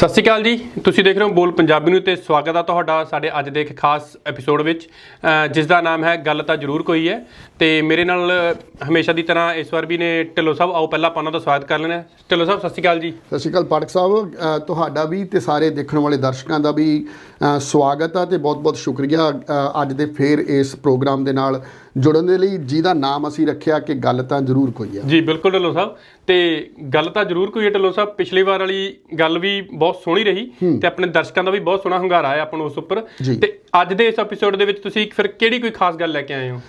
ਸਤਿ ਸ਼੍ਰੀ ਅਕਾਲ ਜੀ। ਤੁਸੀਂ ਦੇਖ ਰਹੇ ਹੋ ਬੋਲ ਪੰਜਾਬੀ ਨੂੰ ਤੇ ਸਵਾਗਤ ਆ ਤੁਹਾਡਾ ਸਾਡੇ ਅੱਜ ਦੇ ਇੱਕ ਖਾਸ ਐਪੀਸੋਡ ਵਿੱਚ। ਜਿਸ ਦਾ ਨਾਮ ਹੈ ਗੱਲ ਤਾਂ ਜ਼ਰੂਰ ਕੋਈ ਹੈ। ਤੇ ਮੇਰੇ ਨਾਲ ਹਮੇਸ਼ਾ ਦੀ ਤਰ੍ਹਾਂ ਇਸ ਵਾਰ ਵੀ ਨੇ ਢਿੱਲੋਂ ਸਾਹਿਬ। ਆਓ ਪਹਿਲਾਂ ਆਪਾਂ ਉਹਨਾਂ ਦਾ ਸਵਾਗਤ ਕਰ ਲੈਣਾ ਢਿੱਲੋਂ ਸਾਹਿਬ, ਸਤਿ ਸ਼੍ਰੀ ਅਕਾਲ ਜੀ। ਸਤਿ ਸ਼੍ਰੀ ਅਕਾਲ ਪਾਠਕ ਸਾਹਿਬ। ਤੁਹਾਡਾ ਵੀ ਤੇ ਸਾਰੇ ਦੇਖਣ ਵਾਲੇ ਦਰਸ਼ਕਾਂ ਦਾ ਵੀ ਸਵਾਗਤ ਆ ਤੇ ਬਹੁਤ-ਬਹੁਤ ਸ਼ੁਕਰੀਆ ਅੱਜ ਦੇ ਫੇਰ ਇਸ ਪ੍ਰੋਗਰਾਮ ਦੇ ਨਾਲ। ਜੁੜਨ ਦੇ ਲਈ ਜਿਹਦਾ ਨਾਮ ਅਸੀਂ ਰੱਖਿਆ ਕਿ ਗੱਲ ਤਾਂ ਜ਼ਰੂਰ ਕੋਈ ਆ। ਜੀ ਬਿਲਕੁਲ ਢਿੱਲੋਂ ਸਾਹਿਬ। ਤੇ ਗੱਲ ਤਾਂ ਜ਼ਰੂਰ ਕੋਈ ਹੈ ਢਿੱਲੋਂ ਸਾਹਿਬ। ਪਿਛਲੀ ਵਾਰ ਵਾਲੀ ਗੱਲ ਵੀ ਬਹੁਤ ਸੋਹਣੀ ਰਹੀ ਤੇ ਆਪਣੇ ਦਰਸ਼ਕਾਂ ਦਾ ਵੀ ਬਹੁਤ ਸੋਹਣਾ ਹੁੰਗਾਰਾ ਆਇਆ ਆਪਾਂ ਨੂੰ ਉਸ ਉੱਪਰ। ਤੇ ਅੱਜ ਦੇ ਇਸ ਐਪੀਸੋਡ ਦੇ ਵਿੱਚ ਤੁਸੀਂ ਫਿਰ ਕਿਹੜੀ ਕੋਈ ਖਾਸ ਗੱਲ ਲੈ ਕੇ ਆਏ ਹੋ?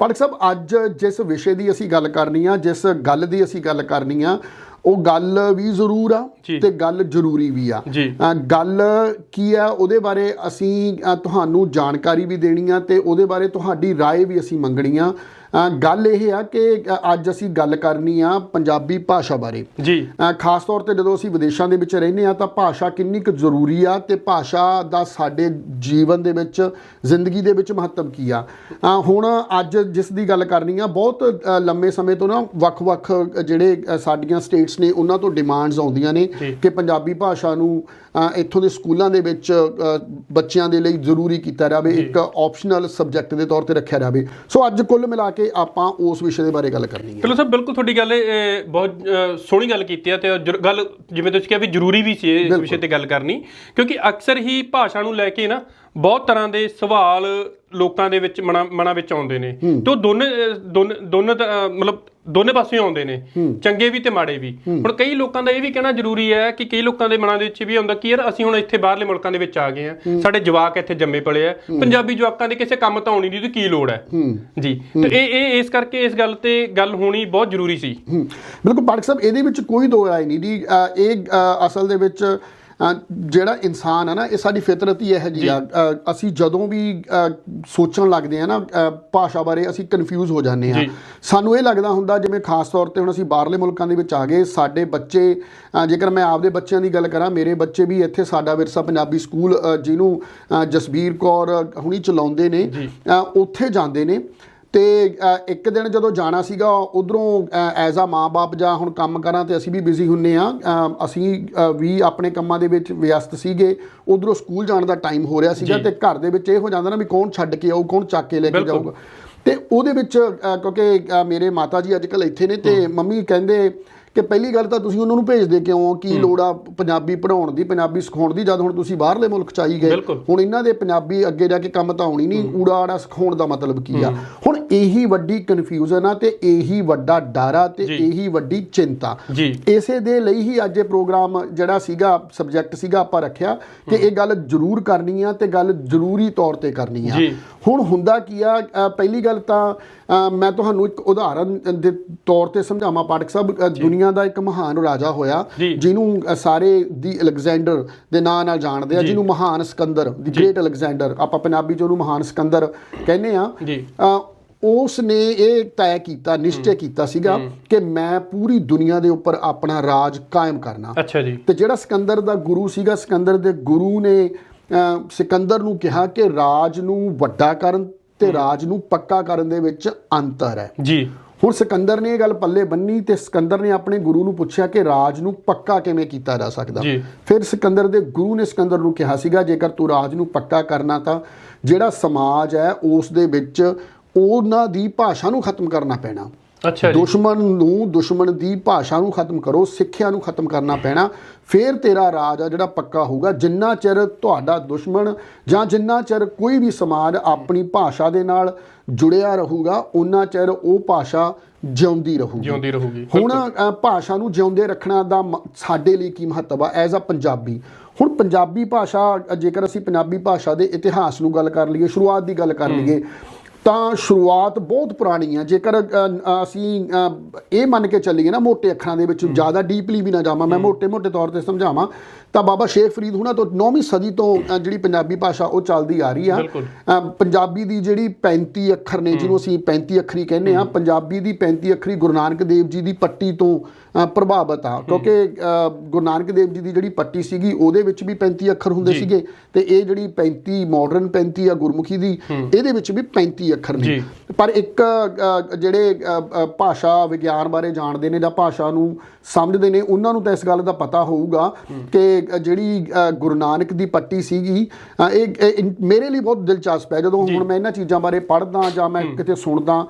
ਪਾਠਕ ਸਾਹਿਬ ਅੱਜ ਜਿਸ ਵਿਸ਼ੇ ਦੀ ਅਸੀਂ ਗੱਲ ਕਰਨੀ ਆ ਜਿਸ ਗੱਲ ਦੀ ਅਸੀਂ ਗੱਲ ਕਰਨੀ ਆ ਉਹ ਗੱਲ ਵੀ ਜ਼ਰੂਰ ਆ ਜੀ। ਤੇ ਗੱਲ ਜ਼ਰੂਰੀ ਵੀ ਆ ਜੀ। ਅ, ਗੱਲ ਕੀ ਆ ਉਹਦੇ ਬਾਰੇ ਅਸੀਂ ਅ, ਤੁਹਾਨੂੰ ਜਾਣਕਾਰੀ ਵੀ ਦੇਣੀ ਆ ਤੇ ਉਹਦੇ ਬਾਰੇ ਤੁਹਾਡੀ رائے ਵੀ ਅਸੀਂ ਮੰਗਣੀ ਆ ਅ, ਗੱਲ ਇਹ ਆ ਕਿ ਅੱਜ ਅਸੀਂ ਗੱਲ ਕਰਨੀ ਆ ਪੰਜਾਬੀ ਭਾਸ਼ਾ ਬਾਰੇ। ਜੀ। ਖਾਸ ਤੌਰ ਤੇ ਜਦੋਂ ਅਸੀਂ ਵਿਦੇਸ਼ਾਂ ਦੇ ਵਿੱਚ ਰਹਿੰਦੇ ਆ ਤਾਂ ਭਾਸ਼ਾ ਕਿੰਨੀ ਕੁ ਜ਼ਰੂਰੀ ਆ ਤੇ ਭਾਸ਼ਾ ਦਾ ਸਾਡੇ ਜੀਵਨ ਦੇ ਵਿੱਚ ਜ਼ਿੰਦਗੀ ਦੇ ਵਿੱਚ ਮਹੱਤਵ ਕੀ ਆ। ਹੁਣ ਅੱਜ ਜਿਸ ਦੀ ਗੱਲ ਕਰਨੀ ਆ ਬਹੁਤ ਲੰਮੇ ਸਮੇਂ ਤੋਂ ਨਾ ਵੱਖ-ਵੱਖ ਜਿਹੜੇ ਸਾਡੀਆਂ ਸਟੇਟਸ ਨੇ ਉਹਨਾਂ ਤੋਂ ਡਿਮਾਂਡਸ ਆਉਂਦੀਆਂ ਨੇ। ਕਿ ਪੰਜਾਬੀ ਭਾਸ਼ਾ ਨੂੰ ਇੱਥੋਂ ਦੇ ਸਕੂਲਾਂ ਦੇ ਵਿੱਚ ਬੱਚਿਆਂ ਦੇ ਲਈ ਜ਼ਰੂਰੀ ਕੀਤਾ ਜਾਵੇ ਇੱਕ ਆਪਸ਼ਨਲ ਸਬਜੈਕਟ ਦੇ ਤੌਰ ਤੇ ਰੱਖਿਆ ਜਾਵੇ। ਸੋ ਅੱਜ ਕੁੱਲ ਮਿਲਾ ਕੇ ਆਪਾਂ ਉਸ ਵਿਸ਼ੇ ਦੇ ਬਾਰੇ ਗੱਲ ਕਰਨੀ ਹੈ। ਚਲੋ ਸਰ ਬਿਲਕੁਲ ਤੁਹਾਡੀ ਗੱਲ ਇਹ ਬਹੁਤ ਸੋਹਣੀ ਗੱਲ ਕੀਤੀ ਹੈ ਤੇ ਗੱਲ ਜਿਵੇਂ ਤੁਸੀਂ ਕਿਹਾ ਵੀ ਜ਼ਰੂਰੀ ਵੀ ਸੀ ਇਸ ਵਿਸ਼ੇ ਤੇ ਗੱਲ ਕਰਨੀ। ਕਿਉਂਕਿ ਅਕਸਰ ਹੀ ਭਾਸ਼ਾ ਨੂੰ ਲੈ ਕੇ ਨਾ ਬਹੁਤ ਤਰ੍ਹਾਂ ਦੇ ਸਵਾਲ ਲੋਕਾਂ ਦੇ ਵਿੱਚ ਮਨਾਂ ਵਿੱਚ ਆਉਂਦੇ ਨੇ। ਤੇ ਉਹ ਦੋਨੇ ਦੋਨੇ ਮਤਲਬ ਦੋਨੇ ਪਾਸੇ ਆਉਂਦੇ ਨੇ। ਚੰਗੇ ਵੀ ਤੇ ਮਾੜੇ ਵੀ। ਹੁਣ ਕਈ ਲੋਕਾਂ ਦਾ ਇਹ ਵੀ ਕਹਿਣਾ ਜ਼ਰੂਰੀ ਹੈ ਕਿ ਕਈ ਲੋਕਾਂ ਦੇ ਮਨਾਂ ਦੇ ਵਿੱਚ ਵੀ ਆਉਂਦਾ ਕਿ ਯਾਰ ਅਸੀਂ ਹੁਣ ਇੱਥੇ ਬਾਹਰਲੇ ਮੁਲਕਾਂ ਦੇ ਵਿੱਚ ਆ ਗਏ ਆ ਸਾਡੇ ਜਵਾਕ ਇੱਥੇ ਜੰਮੇ ਪਲੇ ਆ। ਪੰਜਾਬੀ ਜਵਾਕਾਂ ਦੇ ਕਿਸੇ ਕੰਮ ਤਾਂ ਆਉਣੀ ਨਹੀਂ ਤੇ ਕੀ ਲੋੜ ਹੈ? ਜੀ। ਤੇ ਇਹ ਇਹ ਇਸ ਕਰਕੇ ਇਸ ਗੱਲ ਤੇ ਗੱਲ ਹੋਣੀ ਬਹੁਤ ਜ਼ਰੂਰੀ ਸੀ। ਬਿਲਕੁਲ ਪਾਠਕ ਸਾਹਿਬ ਇਹਦੇ ਵਿੱਚ ਕੋਈ ਦੋ ਰਾਏ ਨਹੀਂ ਦੀ। ਇਹ ਅਸਲ ਦੇ ਵਿੱਚ ਜਿਹੜਾ ਇਨਸਾਨ ਹੈ ਨਾ ਇਹ ਸਾਡੀ ਫਿਤਰਤ ਹੀ ਇਹ ਜੀ। ਅਸੀਂ ਜਦੋਂ ਵੀ ਸੋਚਣ ਲੱਗਦੇ ਆ ਨਾ ਭਾਸ਼ਾ ਬਾਰੇ ਅਸੀਂ ਕਨਫਿਊਜ਼ ਹੋ ਜਾਂਦੇ ਆ। ਸਾਨੂੰ ਇਹ ਲੱਗਦਾ ਹੁੰਦਾ ਜਿਵੇਂ ਖਾਸ ਤੌਰ ਤੇ ਹੁਣ ਅਸੀਂ ਬਾਹਰਲੇ ਮੁਲਕਾਂ ਦੇ ਵਿੱਚ ਆ ਗਏ ਸਾਡੇ ਬੱਚੇ ਜੇਕਰ ਮੈਂ ਆਪਦੇ ਬੱਚਿਆਂ ਦੀ ਗੱਲ ਕਰਾਂ ਮੇਰੇ ਬੱਚੇ ਵੀ ਇੱਥੇ ਸਾਡਾ ਵਿਰਸਾ ਪੰਜਾਬੀ ਸਕੂਲ ਜਿਹਨੂੰ ਜਸਬੀਰ ਕੌਰ ਹੁਣੀ ਚਲਾਉਂਦੇ ਨੇ ਉੱਥੇ ਜਾਂਦੇ ਨੇ। ਤੇ ਇੱਕ ਦਿਨ ਜਦੋਂ ਜਾਣਾ ਸੀਗਾ ਉਧਰੋਂ ਐਜ਼ ਆ ਮਾਂ-ਬਾਪ ਜਾਂ ਹੁਣ ਕੰਮ ਕਰਾਂ ਤੇ ਅਸੀਂ ਵੀ ਬਿਜ਼ੀ ਹੁੰਨੇ ਆ। ਅਸੀਂ ਵੀ ਆਪਣੇ ਕੰਮਾਂ ਦੇ ਵਿੱਚ ਵਿਅਸਤ ਸੀਗੇ। ਉਧਰੋਂ ਸਕੂਲ ਜਾਣ ਦਾ ਟਾਈਮ ਹੋ ਰਿਹਾ ਸੀਗਾ ਤੇ ਘਰ ਦੇ ਵਿੱਚ ਇਹ ਹੋ ਜਾਂਦਾ ਨਾ ਵੀ ਕੌਣ ਛੱਡ ਕੇ ਆਊ ਕੌਣ ਚੱਕ ਕੇ ਲੈ ਕੇ। ਜਾਊਗਾ। ਤੇ ਉਹਦੇ ਵਿੱਚ ਕਿਉਂਕਿ ਮੇਰੇ ਮਾਤਾ ਜੀ ਅੱਜ ਕੱਲ ਇੱਥੇ ਨੇ ਤੇ ਮੰਮੀ ਕਹਿੰਦੇ ਕਿ ਪਹਿਲੀ ਗੱਲ ਤਾਂ ਤੁਸੀਂ ਉਹਨਾਂ ਨੂੰ ਭੇਜਦੇ ਕਿਉਂ ਹੋ? ਕੀ ਲੋੜ ਆ ਪੰਜਾਬੀ ਪੜਾਉਣ ਦੀ ਪੰਜਾਬੀ ਸਿਖਾਉਣ ਦੀ ਜਦ ਹੁਣ ਤੁਸੀਂ ਬਾਹਰਲੇ ਮੁਲਕ ਚ ਆਈ ਗਏ। ਹੁਣ ਇਹਨਾਂ ਦੇ ਪੰਜਾਬੀ ਅੱਗੇ ਜਾ ਕੇ ਕੰਮ ਤਾਂ ਆਉਣੀ ਨਹੀਂ ਊੜਾ ਆੜਾ ਸਿਖਾਉਣ ਦਾ ਮਤਲਬ ਕੀ ਆ? ਹੁਣ ਇਹੀ ਵੱਡੀ ਕਨਫਿਊਜ਼ਨ ਆ ਤੇ ਇਹੀ ਵੱਡਾ ਡਰ ਆ ਤੇ। ਇਹੀ ਵੱਡੀ ਚਿੰਤਾ। ਇਸੇ ਦੇ ਲਈ ਹੀ ਅੱਜ ਇਹ ਪ੍ਰੋਗਰਾਮ ਜਿਹੜਾ ਸੀਗਾ ਸਬਜੈਕਟ ਸੀਗਾ ਆਪਾਂ ਰੱਖਿਆ ਕਿ ਇਹ ਗੱਲ ਜ਼ਰੂਰ ਕਰਨੀ ਆ ਤੇ ਗੱਲ ਜ਼ਰੂਰੀ ਤੌਰ ਤੇ ਕਰਨੀ ਆ। ਹੁਣ ਹੁੰਦਾ ਕੀ ਆ ਪਹਿਲੀ ਗੱਲ ਤਾਂ ਮੈਂ ਤੁਹਾਨੂੰ ਇੱਕ ਉਦਾਹਰਨ ਦੇ ਤੌਰ ਤੇ ਸਮਝਾਵਾਂ। ਪਾਠਕ ਸਾਹਿਬ ਦੁਨੀਆ ਦਾ ਇੱਕ ਮਹਾਨ ਰਾਜਾ ਹੋਇਆ। ਜਿਹਨੂੰ ਸਾਰੇ ਦੀ ਅਲੈਗਜ਼ੈਂਡਰ ਦੇ ਨਾਂ ਨਾਲ ਜਾਣਦੇ ਆ। ਜਿਹਨੂੰ ਮਹਾਨ ਸਿਕੰਦਰ ਦੀ ਗ੍ਰੇਟ ਅਲੈਗਜ਼ੈਂਡਰ ਆਪਾਂ ਪੰਜਾਬੀ ਚ ਉਹਨੂੰ ਮਹਾਨ ਸਿਕੰਦਰ ਕਹਿੰਦੇ ਆ। ਉਸ ਨੇ ਇਹ ਤੈਅ ਕੀਤਾ ਨਿਸ਼ਚੈ ਕੀਤਾ ਸੀਗਾ ਕਿ ਮੈਂ ਪੂਰੀ ਦੁਨੀਆ ਦੇ ਉੱਪਰ ਆਪਣਾ ਰਾਜ ਕਾਇਮ ਕਰਨਾ। ਅੱਛਾ ਜੀ। ਤੇ ਜਿਹੜਾ ਸਿਕੰਦਰ ਦਾ ਗੁਰੂ ਸੀਗਾ ਸਿਕੰਦਰ ਦੇ ਗੁਰੂ ਨੇ ਸਿਕੰਦਰ ਨੂੰ ਕਿਹਾ ਕਿ ਰਾਜ ਨੂੰ ਵੱਡਾ ਕਰਨ ਤੇ ਰਾਜ ਨੂੰ ਪੱਕਾ ਕਰਨ ਦੇ ਵਿੱਚ ਅੰਤਰ ਹੈ। ਜੀ। ਹੁਣ ਸਿਕੰਦਰ ਨੇ ਇਹ ਗੱਲ ਪੱਲੇ ਬੰਨੀ ਤੇ ਸਿਕੰਦਰ ਨੇ ਆਪਣੇ ਗੁਰੂ ਨੂੰ ਪੁੱਛਿਆ ਕਿ ਰਾਜ ਨੂੰ ਪੱਕਾ ਕਿਵੇਂ ਕੀਤਾ ਜਾ ਸਕਦਾ। ਫਿਰ ਸਿਕੰਦਰ ਦੇ ਗੁਰੂ ਨੇ ਸਿਕੰਦਰ ਨੂੰ ਕਿਹਾ ਸੀਗਾ ਜੇਕਰ ਤੂੰ ਰਾਜ ਨੂੰ ਪੱਕਾ ਕਰਨਾ ਤਾਂ ਜਿਹੜਾ ਸਮਾਜ ਹੈ ਉਸ ਦੇ ਵਿੱਚ ਉਹਨਾਂ ਦੀ ਭਾਸ਼ਾ ਨੂੰ ਖਤਮ ਕਰਨਾ ਪੈਣਾ। ਅੱਛਾ ਜੀ। ਦੁਸ਼ਮਣ ਨੂੰ ਦੁਸ਼ਮਣ ਦੀ ਭਾਸ਼ਾ ਨੂੰ ਖਤਮ ਕਰੋ ਸਿੱਖਿਆ ਨੂੰ ਖਤਮ ਕਰਨਾ ਪੈਣਾ। ਫਿਰ ਤੇਰਾ ਰਾਜ ਆ ਜਿਹੜਾ ਪੱਕਾ ਹੋਊਗਾ। ਜਿੰਨਾ ਚਿਰ ਤੁਹਾਡਾ ਦੁਸ਼ਮਣ ਜਾਂ ਜਿੰਨਾ ਚਿਰ ਕੋਈ ਵੀ ਸਮਾਜ ਆਪਣੀ ਭਾਸ਼ਾ ਦੇ ਨਾਲ ਜੁੜਿਆ ਰਹੂਗਾ ਉਹਨਾਂ ਚਿਰ ਉਹ ਭਾਸ਼ਾ ਜਿਉਂਦੀ ਰਹੂਗੀ। ਜਿਉਂਦੀ ਰਹੂਗੀ। ਹੁਣ ਭਾਸ਼ਾ ਨੂੰ ਜਿਉਂਦੇ ਰੱਖਣਾ ਦਾ ਸਾਡੇ ਲਈ ਕੀ ਮਹੱਤਵ ਆ? As a Punjabi. ਹੁਣ ਪੰਜਾਬੀ ਭਾਸ਼ਾ ਜੇਕਰ ਅਸੀਂ ਪੰਜਾਬੀ ਭਾਸ਼ਾ ਦੇ ਇਤਿਹਾਸ ਨੂੰ ਗੱਲ ਕਰ ਲਈਏ ਸ਼ੁਰੂਆਤ ਦੀ ਗੱਲ ਕਰ ਲਈਏ ਤਾਂ ਸ਼ੁਰੂਆਤ ਬਹੁਤ ਪੁਰਾਣੀ ਹੈ ਜੇਕਰ ਅਸੀਂ ਇਹ ਮੰਨ ਕੇ ਚੱਲੀਏ ਨਾ ਮੋٹے ਅੱਖਰਾਂ ਦੇ ਵਿੱਚ ਜ਼ਿਆਦਾ ਡੀਪਲੀ ਵੀ ਨਾ ਜਾਵਾਂ ਮੈਂ ਮੋٹے ਮੋٹے ਤੌਰ ਤੇ ਸਮਝਾਵਾਂ ਤਾਂ ਬਾਬਾ ਸ਼ੇਖ ਫਰੀਦ ਹੁਣਾਂ ਤੋਂ 9ਵੀਂ ਸਦੀ ਤੋਂ ਜਿਹੜੀ ਪੰਜਾਬੀ ਭਾਸ਼ਾ ਉਹ ਚੱਲਦੀ ਆ ਰਹੀ ਆ। ਪੰਜਾਬੀ ਦੀ ਜਿਹੜੀ 35 ਅੱਖਰ ਨੇ ਜਿਹਨੂੰ ਅਸੀਂ 35 ਅੱਖਰੀ ਕਹਿੰਦੇ ਆ ਪੰਜਾਬੀ ਦੀ 35 ਅੱਖਰੀ ਗੁਰੂ ਨਾਨਕ ਦੇਵ ਜੀ ਦੀ ਪੱਟੀ ਤੋਂ ਪ੍ਰਭਾਵਿਤ ਆ। ਕਿਉਂਕਿ ਗੁਰੂ ਨਾਨਕ ਦੇਵ ਜੀ ਦੀ ਜਿਹੜੀ ਪੱਟੀ ਸੀਗੀ ਉਹਦੇ ਵਿੱਚ ਵੀ 35 ਅੱਖਰ ਹੁੰਦੇ। ਸੀਗੇ। ਤੇ ਇਹ ਜਿਹੜੀ 35 ਮਾਡਰਨ 35 ਆ ਗੁਰਮੁਖੀ ਦੀ ਇਹਦੇ ਵਿੱਚ ਵੀ 35 ਅੱਖਰ ਨੇ। ਪਰ ਇੱਕ ਜਿਹੜੇ ਭਾਸ਼ਾ ਵਿਗਿਆਨ ਬਾਰੇ ਜਾਣਦੇ ਨੇ ਜਾਂ ਭਾਸ਼ਾ ਨੂੰ ਸਮਝਦੇ ਨੇ ਉਹਨਾਂ ਨੂੰ ਤਾਂ ਇਸ ਗੱਲ ਦਾ ਪਤਾ ਹੋਊਗਾ ਕਿ ਜਿਹੜੀ ਗੁਰੂ ਨਾਨਕ ਦੀ ਪੱਟੀ ਸੀਗੀ ਇਹ ਮੇਰੇ ਲਈ ਬਹੁਤ ਦਿਲਚਸਪ ਹੈ। ਜਦੋਂ ਹੁਣ ਮੈਂ ਇਹਨਾਂ ਚੀਜ਼ਾਂ ਬਾਰੇ ਪੜ੍ਹਦਾ ਜਾਂ ਮੈਂ ਕਿਤੇ ਸੁਣਦਾ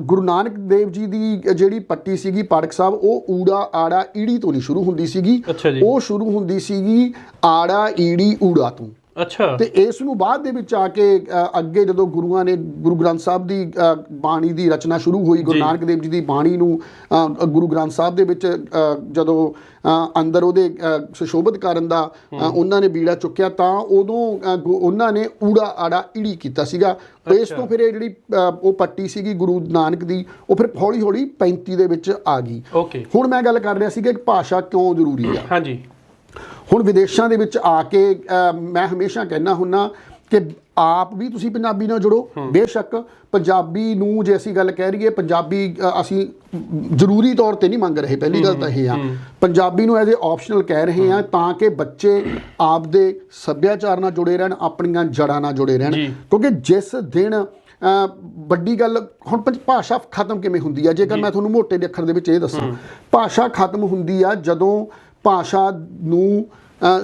ਗੁਰੂ ਨਾਨਕ ਦੇਵ ਜੀ ਦੀ ਜਿਹੜੀ ਪੱਟੀ ਸੀਗੀ ਪਾਠਕ ਸਾਹਿਬ ਉਹ ਊੜਾ ਆੜਾ ਈੜੀ ਤੋਂ ਨਹੀਂ ਸ਼ੁਰੂ ਹੁੰਦੀ ਸੀਗੀ। ਉਹ ਸ਼ੁਰੂ ਹੁੰਦੀ ਸੀਗੀ ਆੜਾ ਈੜੀ ਊੜਾ ਤੋਂ। ਅੱਛਾ। ਤੇ ਇਸ ਨੂੰ ਬਾਅਦ ਦੇ ਵਿੱਚ ਆ ਕੇ ਅੱਗੇ ਜਦੋਂ ਗੁਰੂਆਂ ਨੇ ਗੁਰੂ ਗ੍ਰੰਥ ਸਾਹਿਬ ਦੀ ਬਾਣੀ ਦੀ ਰਚਨਾ ਸ਼ੁਰੂ ਹੋਈ ਗੁਰੂ। ਨਾਨਕ ਦੇਵ ਜੀ ਦੀ ਬਾਣੀ ਨੂੰ ਗੁਰੂ ਗ੍ਰੰਥ ਸਾਹਿਬ ਦੇ ਵਿੱਚ ਜਦੋਂ ਅੰਦਰ ਉਹਦੇ ਸੁਸ਼ੋਭਿਤ ਕਰਨ ਦਾ ਉਹਨਾਂ ਨੇ ਬੀੜਾ ਚੁੱਕਿਆ ਤਾਂ ਉਦੋਂ ਉਹਨਾਂ ਨੇ ਊੜਾ ਆੜਾ ਈੜੀ ਕੀਤਾ ਸੀਗਾ। ਇਸ। ਤੋਂ ਫਿਰ ਇਹ ਜਿਹੜੀ ਉਹ ਪੱਟੀ ਸੀਗੀ ਗੁਰੂ ਨਾਨਕ ਦੀ ਉਹ ਫਿਰ ਹੌਲੀ ਹੌਲੀ 35 ਦੇ ਵਿੱਚ ਆ ਗਈ। ਹੁਣ ਮੈਂ ਗੱਲ ਕਰ ਰਿਹਾ ਸੀ ਕਿ ਭਾਸ਼ਾ ਕਿਉਂ ਜ਼ਰੂਰੀ ਆ? ਹਾਂਜੀ। ਹੁਣ ਵਿਦੇਸ਼ਾਂ ਦੇ ਵਿੱਚ ਆ ਕੇ ਮੈਂ ਹਮੇਸ਼ਾ ਕਹਿਣਾ ਹੁੰਨਾ ਕਿ ਆਪ ਵੀ ਤੁਸੀਂ ਪੰਜਾਬੀ ਨਾਲ ਜੁੜੋ। ਬੇਸ਼ੱਕ ਪੰਜਾਬੀ ਨੂੰ ਜੇ ਅਸੀਂ ਗੱਲ ਕਹਿ ਰਹੀਏ ਪੰਜਾਬੀ ਅਸੀਂ ਜ਼ਰੂਰੀ ਤੌਰ ਤੇ ਨਹੀਂ ਮੰਗ ਰਹੇ। ਪਹਿਲੀ ਗੱਲ ਤਾਂ ਇਹ ਆ। ਪੰਜਾਬੀ ਨੂੰ ਐਜ਼ ਅ ਆਪਸ਼ਨਲ ਕਹਿ ਰਹੇ ਆ ਤਾਂ ਕਿ ਬੱਚੇ ਆਪਦੇ ਸੱਭਿਆਚਾਰ ਨਾਲ ਜੁੜੇ ਰਹਿਣ ਆਪਣੀਆਂ ਜੜ੍ਹਾਂ ਨਾਲ ਜੁੜੇ ਰਹਿਣ। ਕਿਉਂਕਿ ਜਿਸ ਦਿਨ ਵੱਡੀ ਗੱਲ ਹੁਣ ਪੰਜ- ਭਾਸ਼ਾ ਖਤਮ ਕਿਵੇਂ ਹੁੰਦੀ ਆ? ਜੇਕਰ ਮੈਂ ਤੁਹਾਨੂੰ ਮੋਟੇ ਦੇ ਅੱਖਰ ਦੇ ਵਿੱਚ ਇਹ ਦੱਸਾਂ। ਭਾਸ਼ਾ ਖਤਮ ਹੁੰਦੀ ਆ ਜਦੋਂ ਭਾਸ਼ਾ ਨੂੰ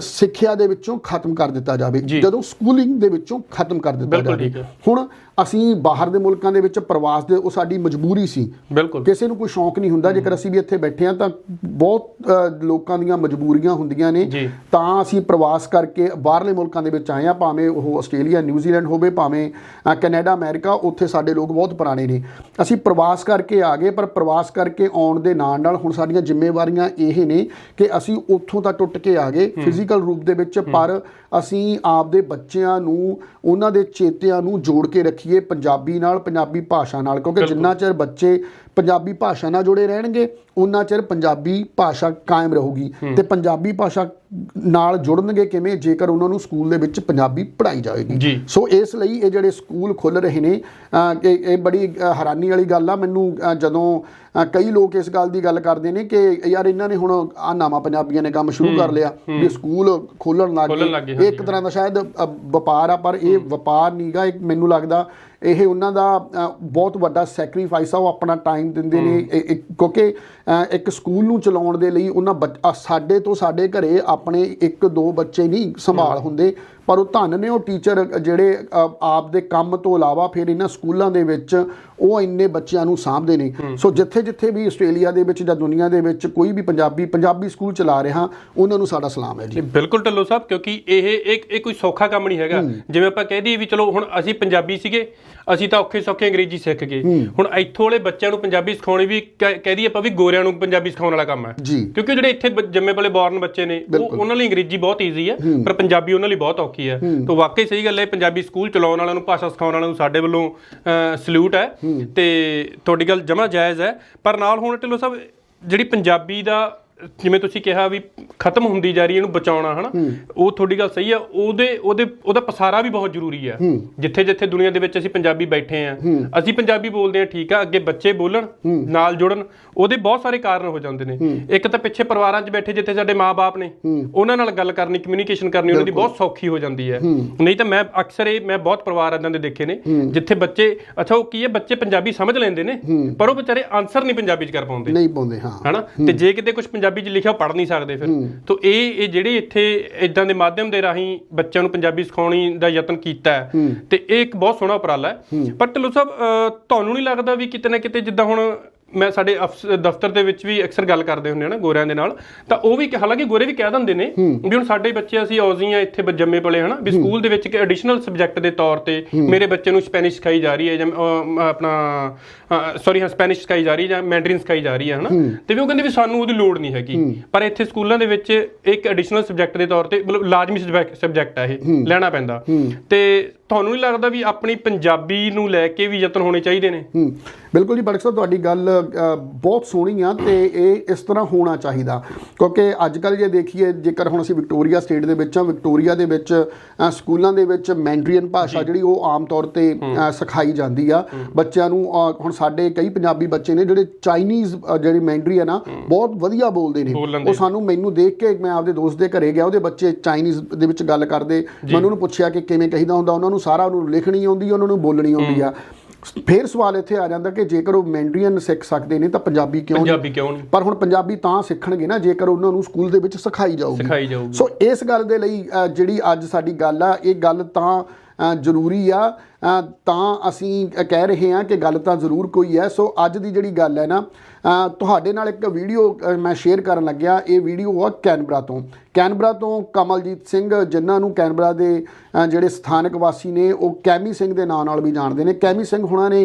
ਸਿੱਖਿਆ ਦੇ ਵਿੱਚੋਂ ਖਤਮ ਕਰ ਦਿੱਤਾ ਜਾਵੇ। ਜਦੋਂ ਸਕੂਲਿੰਗ ਦੇ ਵਿੱਚੋਂ ਖਤਮ ਕਰ ਦਿੱਤਾ ਜਾਵੇ। ਹੁਣ ਅਸੀਂ ਬਾਹਰ ਦੇ ਮੁਲਕਾਂ ਦੇ ਵਿੱਚ ਪ੍ਰਵਾਸ ਦੇ ਉਹ ਸਾਡੀ ਮਜਬੂਰੀ ਸੀ। ਬਿਲਕੁਲ। ਕਿਸੇ ਨੂੰ ਕੋਈ ਸ਼ੌਂਕ ਨਹੀਂ ਹੁੰਦਾ ਜੇਕਰ ਅਸੀਂ ਵੀ ਇੱਥੇ ਬੈਠੇ ਹਾਂ ਤਾਂ ਬਹੁਤ ਲੋਕਾਂ ਦੀਆਂ ਮਜਬੂਰੀਆਂ ਹੁੰਦੀਆਂ ਨੇ। ਤਾਂ ਅਸੀਂ ਪ੍ਰਵਾਸ ਕਰਕੇ ਬਾਹਰਲੇ ਮੁਲਕਾਂ ਦੇ ਵਿੱਚ ਆਏ ਆ ਭਾਵੇਂ ਉਹ ਆਸਟ੍ਰੇਲੀਆ ਨਿਊਜ਼ੀਲੈਂਡ ਹੋਵੇ ਭਾਵੇਂ ਕੈਨੇਡਾ ਅਮਰੀਕਾ ਉੱਥੇ ਸਾਡੇ ਲੋਕ ਬਹੁਤ ਪੁਰਾਣੇ ਨੇ। ਅਸੀਂ ਪ੍ਰਵਾਸ ਕਰਕੇ ਆ ਗਏ ਪਰ ਪ੍ਰਵਾਸ ਕਰਕੇ ਆਉਣ ਦੇ ਨਾਲ ਨਾਲ ਹੁਣ ਸਾਡੀਆਂ ਜ਼ਿੰਮੇਵਾਰੀਆਂ ਇਹ ਨੇ ਕਿ ਅਸੀਂ ਉੱਥੋਂ ਤਾਂ ਟੁੱਟ ਕੇ ਆ ਗਏ ਫਿਜ਼ੀਕਲ ਰੂਪ ਦੇ ਵਿੱਚ ਪਰ ਅਸੀਂ ਆਪਦੇ ਬੱਚਿਆਂ ਨੂੰ ਉਹਨਾਂ ਦੇ ਚੇਤਿਆਂ ਨੂੰ ਜੋੜ ਕੇ ਰੱਖੀਏ ਪੰਜਾਬੀ ਨਾਲ ਪੰਜਾਬੀ ਭਾਸ਼ਾ ਨਾਲ ਕਿਉਂਕਿ ਜਿੰਨਾ ਚਿਰ ਬੱਚੇ ਪੰਜਾਬੀ ਭਾਸ਼ਾ ਨਾਲ ਜੁੜੇ ਰਹਿਣਗੇ ਉਹਨਾਂ ਚਿਰ ਪੰਜਾਬੀ ਭਾਸ਼ਾ ਕਾਇਮ ਰਹੂਗੀ ਤੇ ਪੰਜਾਬੀ ਭਾਸ਼ਾ ਨਾਲ ਜੁੜਨਗੇ ਕਿਵੇਂ? ਜੇਕਰ ਉਹਨਾਂ ਨੂੰ ਸਕੂਲ ਦੇ ਵਿੱਚ ਪੰਜਾਬੀ ਪੜ੍ਹਾਈ ਜਾਵੇਗੀ। ਸੋ ਇਸ ਲਈ ਇਹ ਜਿਹੜੇ ਸਕੂਲ ਖੁੱਲ ਰਹੇ ਨੇ ਕਿ ਇਹ ਬੜੀ ਹੈਰਾਨੀ ਵਾਲੀ ਗੱਲ ਆ। ਮੈਨੂੰ ਜਦੋਂ ਕਈ ਲੋਕ ਇਸ ਗੱਲ ਦੀ ਗੱਲ ਕਰਦੇ ਨੇ ਕਿ ਯਾਰ ਇਹਨਾਂ ਨੇ ਹੁਣ ਆ ਨਾਮਾ ਪੰਜਾਬੀਆਂ ਨੇ ਕੰਮ ਸ਼ੁਰੂ ਕਰ ਲਿਆ ਵੀ ਸਕੂਲ ਖੋਲਣ ਲੱਗ ਗਏ, ਇੱਕ ਤਰ੍ਹਾਂ ਦਾ ਸ਼ਾਇਦ ਵਪਾਰ ਆ ਪਰ ਇਹ ਵਪਾਰ ਨਹੀਂਗਾ ਮੈਨੂੰ ਲੱਗਦਾ ਇਹ ਉਹਨਾਂ ਦਾ ਬਹੁਤ ਵੱਡਾ ਸੈਕਰੀਫਾਈਸ ਆ ਉਹ ਆਪਣਾ ਟਾਈਮ ਦਿੰਦੇ ਨੇ। ਕਿਉਂਕਿ ਇੱਕ ਸਕੂਲ ਨੂੰ ਚਲਾਉਣ ਦੇ ਲਈ ਉਹਨਾਂ ਸਾਡੇ ਤੋਂ ਸਾਡੇ ਘਰੇ ਆਪਣੇ ਇੱਕ ਦੋ ਬੱਚੇ ਨਹੀਂ ਸੰਭਾਲ ਹੁੰਦੇ। ਪਰ ਉਹ ਧੰਨ ਨੇ ਉਹ ਟੀਚਰ ਜਿਹੜੇ ਆਪ ਦੇ ਕੰਮ ਤੋਂ ਇਲਾਵਾ ਫਿਰ ਇਹਨਾਂ ਸਕੂਲਾਂ ਦੇ ਵਿੱਚ ਉਹ ਇੰਨੇ ਬੱਚਿਆਂ ਨੂੰ ਸਾਂਭਦੇ ਨੇ। ਸੋ ਜਿੱਥੇ ਜਿੱਥੇ ਵੀ ਆਸਟ੍ਰੇਲੀਆ ਦੇ ਵਿੱਚ ਜਾਂ ਦੁਨੀਆ ਦੇ ਵਿੱਚ ਕੋਈ ਵੀ ਪੰਜਾਬੀ ਪੰਜਾਬੀ ਸਕੂਲ ਚਲਾ ਰਿਹਾ ਉਹਨਾਂ ਨੂੰ ਸਾਡਾ ਸਲਾਮ ਹੈ ਜੀ। ਬਿਲਕੁਲ ਢੱਲੋ ਸਾਹਿਬ ਕਿਉਂਕਿ ਇਹ ਇੱਕ ਇਹ ਕੋਈ ਸੌਖਾ ਕੰਮ ਨਹੀਂ ਹੈਗਾ। ਜਿਵੇਂ ਆਪਾਂ ਕਹਿ ਦਈਏ ਵੀ ਚਲੋ ਹੁਣ ਅਸੀਂ ਪੰਜਾਬੀ ਸੀਗੇ ਅਸੀਂ ਤਾਂ ਔਖੇ ਸੌਖੇ ਅੰਗਰੇਜ਼ੀ ਸਿੱਖ ਗਏ। ਹੁਣ ਇੱਥੋਂ ਵਾਲੇ ਬੱਚਿਆਂ ਨੂੰ ਪੰਜਾਬੀ ਸਿਖਾਉਣੀ ਵੀ ਕਹਿ ਦਈਏ ਆਪਾਂ ਵੀ ਗੋਰਿਆਂ ਨੂੰ ਪੰਜਾਬੀ ਸਿਖਾਉਣ ਵਾਲਾ ਕੰਮ ਹੈ। ਕਿਉਂਕਿ ਜਿਹੜੇ ਇੱਥੇ ਜੰਮੇ ਪਲੇ ਬੌਰਨ ਬੱਚੇ ਨੇ ਉਹ ਉਹਨਾਂ ਲਈ ਅੰਗਰੇਜ਼ੀ ਬਹੁਤ ਈਜ਼ੀ ਹੈ। ਪਰ ਪੰਜਾਬੀ ਉਹਨਾਂ ਲਈ ਬਹੁਤ ਔਖੀ ਹੈ। ਤਾਂ ਵਾਕਈ ਸਹੀ ਗੱਲ ਹੈ ਪੰਜਾਬੀ ਸਕੂਲ ਚਲਾਉਣ ਵਾਲਿਆਂ ਨੂੰ ਭਾਸ਼ਾ ਸਿਖਾਉਣ ਵਾਲਿਆਂ ਨੂੰ ਸਾਡੇ ਵੱਲੋਂ ਸਲੂਟ ਹੈ। ਤੇ ਤੁਹਾਡੀ ਗੱਲ ਜਮਾ ਜਾਇਜ਼ ਹੈ। ਪਰ ਨਾਲ ਹੁਣ ਢਿੱਲੋਂ ਸਾਹਿਬ ਜਿਹੜੀ ਪੰਜਾਬੀ ਦਾ ਜਿਵੇਂ ਤੁਸੀਂ ਕਿਹਾ ਵੀ ਖਤਮ ਹੁੰਦੀ ਜਾ ਰਹੀ ਹੈ ਇਹਨੂੰ ਬਚਾਉਣਾ ਹਨਾ? ਉਹ ਤੁਹਾਡੀ ਗੱਲ ਸਹੀ ਹੈ। ਉਹਦੇ ਉਹਦੇ ਉਹਦਾ ਪਸਾਰਾ ਵੀ ਬਹੁਤ ਜ਼ਰੂਰੀ ਹੈ। ਜਿੱਥੇ ਜਿੱਥੇ ਦੁਨੀਆ ਦੇ ਵਿੱਚ ਅਸੀਂ ਪੰਜਾਬੀ ਬੈਠੇ ਆ ਅਸੀਂ ਪੰਜਾਬੀ ਬੋਲਦੇ ਆ ਠੀਕ ਆ ਅੱਗੇ ਬੱਚੇ ਬੋਲਣ ਨਾਲ ਜੁੜਨ ਉਹਦੇ ਬਹੁਤ ਸਾਰੇ ਕਾਰਨ ਹੋ ਜਾਂਦੇ ਨੇ। ਇੱਕ ਤਾਂ ਪਿੱਛੇ ਪਰਿਵਾਰਾਂ 'ਚ ਬੈਠੇ ਜਿੱਥੇ ਸਾਡੇ ਮਾਪੇ ਨੇ ਉਹਨਾਂ ਨਾਲ ਗੱਲ ਕਰਨੀ ਕਮਿਊਨੀਕੇਸ਼ਨ ਕਰਨੀ ਉਹਨਾਂ ਦੀ ਬਹੁਤ ਸੌਖੀ ਹੋ ਜਾਂਦੀ ਹੈ। ਨਹੀਂ ਤਾਂ ਮੈਂ ਅਕਸਰ ਇਹ ਮੈਂ ਬਹੁਤ ਪਰਿਵਾਰ ਇਦਾਂ ਦੇ ਦੇਖੇ ਨੇ ਜਿੱਥੇ ਬੱਚੇ ਅੱਛਾ ਉਹ ਕੀ ਹੈ ਬੱਚੇ ਪੰਜਾਬੀ ਸਮਝ ਲੈਂਦੇ ਨੇ ਪਰ ਉਹ ਵਿਚਾਰੇ ਆਨਸਰ ਨਹੀਂ ਪੰਜਾਬੀ 'ਚ ਕਰ ਪਾਉਂਦੇ। ਨਹੀਂ ਪਾਉਂਦੇ ਹਾਂ। ਹਨਾ? ਤੇ ਜੇ ਕਿਤੇ ਕੁਝ ਪੰਜਾਬੀ 'ਚ ਲਿਖਿਆ ਪੜ੍ਹ ਨਹੀਂ ਸਕਦੇ ਫਿਰ। ਤੋਂ ਇਹ ਇਹ ਜਿਹੜੇ ਇੱਥੇ ਇਦਾਂ ਦੇ ਮਾਧਿਅਮ ਦੇ ਰਾਹੀਂ ਬੱਚਿਆਂ ਨੂੰ ਪੰਜਾਬੀ ਸਿਖਾਉਣੀ ਦਾ ਯਤਨ ਕੀਤਾ ਹੈ ਤੇ ਇਹ ਇੱਕ ਬਹੁਤ ਸੋਹਣਾ ਉਪਰਾਲਾ ਹੈ। ਪਰ ਢਿੱਲੋਂ ਸਾਹਿਬ ਤੁਹਾਨੂੰ ਨਹੀਂ ਲੱਗਦਾ ਵੀ ਕਿਤੇ ਨਾ ਕਿਤੇ ਜਿੱਦਾਂ ਹੁਣ ਮੈਂ ਸਾਡੇ ਦਫ਼ਤਰ ਦੇ ਵਿੱਚ ਵੀ ਅਕਸਰ ਗੱਲ ਕਰਦੇ ਹੁੰਦੇ ਆ ਨਾ ਗੋਰਿਆਂ ਦੇ ਨਾਲ। ਤਾਂ ਉਹ ਵੀ ਹਾਲਾਂਕਿ ਗੋਰੇ ਵੀ ਕਹਿ ਦਿੰਦੇ ਨੇ ਵੀ ਹੁਣ ਸਾਡੇ ਬੱਚੇ ਅਸੀਂ ਔਜ਼ੀ ਆ ਇੱਥੇ ਜੰਮੇ ਪਲੇ ਹਨਾ। ਵੀ ਸਕੂਲ ਦੇ ਵਿੱਚ ਇੱਕ ਐਡੀਸ਼ਨਲ ਸਬਜੈਕਟ ਦੇ ਤੌਰ ਤੇ ਮੇਰੇ ਬੱਚੇ ਨੂੰ ਸਪੈਨਿਸ਼ ਸਿਖਾਈ ਜਾ ਰਹੀ ਹੈ ਜਾਂ ਆਪਣਾ ਸੌਰੀ ਹਾਂ ਸਪੈਨਿਸ਼ ਸਿਖਾਈ ਜਾ ਰਹੀ ਹੈ ਜਾਂ ਮੈਂਡਰਿਨ ਸਿਖਾਈ ਜਾ ਰਹੀ ਹੈ ਹਨਾ। ਤੇ ਵੀ ਉਹ ਕਹਿੰਦੇ ਵੀ ਸਾਨੂੰ ਉਹਦੀ ਲੋੜ ਨਹੀਂ ਹੈਗੀ। ਪਰ ਇੱਥੇ ਸਕੂਲਾਂ ਦੇ ਵਿੱਚ ਇੱਕ ਐਡੀਸ਼ਨਲ ਸਬਜੈਕਟ ਦੇ ਤੌਰ ਤੇ ਮਤਲਬ ਲਾਜ਼ਮੀ ਸਬਜੈਕਟ ਹੈ ਇਹ ਲੈਣਾ ਪੈਂਦਾ। ਤੇ ਤੁਹਾਨੂੰ ਨਹੀਂ ਲੱਗਦਾ ਵੀ ਆਪਣੀ ਪੰਜਾਬੀ ਨੂੰ ਲੈ ਕੇ ਵੀ ਯਤਨ ਹੋਣੇ ਚਾਹੀਦੇ ਨੇ? ਹੂੰ ਬਿਲਕੁਲ ਜੀ ਬੜਕ ਸਾਹਿਬ ਤੁਹਾਡੀ ਗੱਲ ਬਹੁਤ ਸੋਹਣੀ ਆ ਤੇ ਇਹ ਇਸ ਤਰ੍ਹਾਂ ਹੋਣਾ ਚਾਹੀਦਾ। ਕਿਉਂਕਿ ਅੱਜ ਕੱਲ ਜੇ ਦੇਖੀਏ ਜੇਕਰ ਹੁਣ ਅਸੀਂ ਵਿਕਟੋਰੀਆ ਸਟੇਟ ਦੇ ਵਿੱਚ ਆ ਵਿਕਟੋਰੀਆ ਦੇ ਵਿੱਚ ਸਕੂਲਾਂ ਦੇ ਵਿੱਚ ਮੈਂਡਰੀਅਨ ਭਾਸ਼ਾ ਜਿਹੜੀ ਉਹ ਆਮ ਤੌਰ ਤੇ ਸਿਖਾਈ ਜਾਂਦੀ ਆ। ਬੱਚਿਆਂ ਨੂੰ ਹੁਣ ਸਾਡੇ ਕਈ ਪੰਜਾਬੀ ਬੱਚੇ ਨੇ ਜਿਹੜੇ ਚਾਈਨੀਜ਼ ਜਿਹੜੀ ਮੈਂਡਰੀਅਨ ਆ ਬਹੁਤ ਵਧੀਆ ਬੋਲਦੇ ਨੇ। ਉਹ ਸਾਨੂੰ ਮੈਨੂੰ ਦੇਖ ਕੇ ਮੈਂ ਆਪਦੇ ਦੋਸਤ ਦੇ ਘਰੇ ਗਿਆ ਉਹਦੇ ਬੱਚੇ ਚਾਈਨੀਜ਼ ਦੇ ਵਿੱਚ ਗੱਲ ਕਰਦੇ। ਮੈਂ ਉਹਨੂੰ ਪੁੱਛਿਆ ਕਿ ਕਿਵੇਂ ਕਹੀਦਾ ਹੁੰਦਾ ਉਹਨਾਂ ਨੂੰ ਸਾਰਾ ਉਹਨੂੰ ਲਿਖਣੀ ਆਉਂਦੀ ਉਹਨਾਂ ਨੂੰ ਬੋਲਣੀ ਆਉਂਦੀ ਆ। ਫਿਰ ਸਵਾਲ ਇੱਥੇ ਆ ਜਾਂਦਾ ਕਿ ਜੇਕਰ ਉਹ ਮੈਂਡਰੀਅਨ ਸਿੱਖ ਸਕਦੇ ਨੇ ਤਾਂ ਪੰਜਾਬੀ ਕਿਉਂ ਨਹੀਂ? ਪੰਜਾਬੀ ਕਿਉਂ ਨਹੀਂ? ਪਰ ਹੁਣ ਪੰਜਾਬੀ ਤਾਂ ਸਿੱਖਣਗੇ ਨਾ ਜੇਕਰ ਉਹਨਾਂ ਨੂੰ ਸਕੂਲ ਦੇ ਵਿੱਚ ਸਿਖਾਈ ਜਾਊਗੀ। ਸਿਖਾਈ ਜਾਊਗੀ। ਸੋ ਇਸ ਗੱਲ ਦੇ ਲਈ ਜਿਹੜੀ ਅੱਜ ਸਾਡੀ ਗੱਲ ਆ ਇਹ ਗੱਲ ਤਾਂ ਜ਼ਰੂਰੀ ਆ। ਤਾਂ ਅਸੀਂ ਕਹਿ ਰਹੇ ਹਾਂ ਕਿ ਗੱਲ ਤਾਂ ਜ਼ਰੂਰ ਕੋਈ ਹੈ। ਸੋ ਅੱਜ ਦੀ ਜਿਹੜੀ ਗੱਲ ਹੈ ਨਾ ਤੁਹਾਡੇ ਨਾਲ ਇੱਕ ਵੀਡੀਓ ਮੈਂ ਸ਼ੇਅਰ ਕਰਨ ਲੱਗਿਆ। ਇਹ ਵੀਡੀਓ ਆ ਕੈਨਬਰਾ ਤੋਂ। ਕੈਨਬਰਾ ਤੋਂ ਕਮਲਜੀਤ ਸਿੰਘ, ਜਿਨ੍ਹਾਂ ਨੂੰ ਕੈਨਬਰਾ ਦੇ ਜਿਹੜੇ ਸਥਾਨਕ ਵਾਸੀ ਨੇ, ਉਹ ਕੈਮੀ ਸਿੰਘ ਦੇ ਨਾਂ ਨਾਲ ਵੀ ਜਾਣਦੇ ਨੇ। ਕੈਮੀ ਸਿੰਘ ਹੁਣਾਂ ਨੇ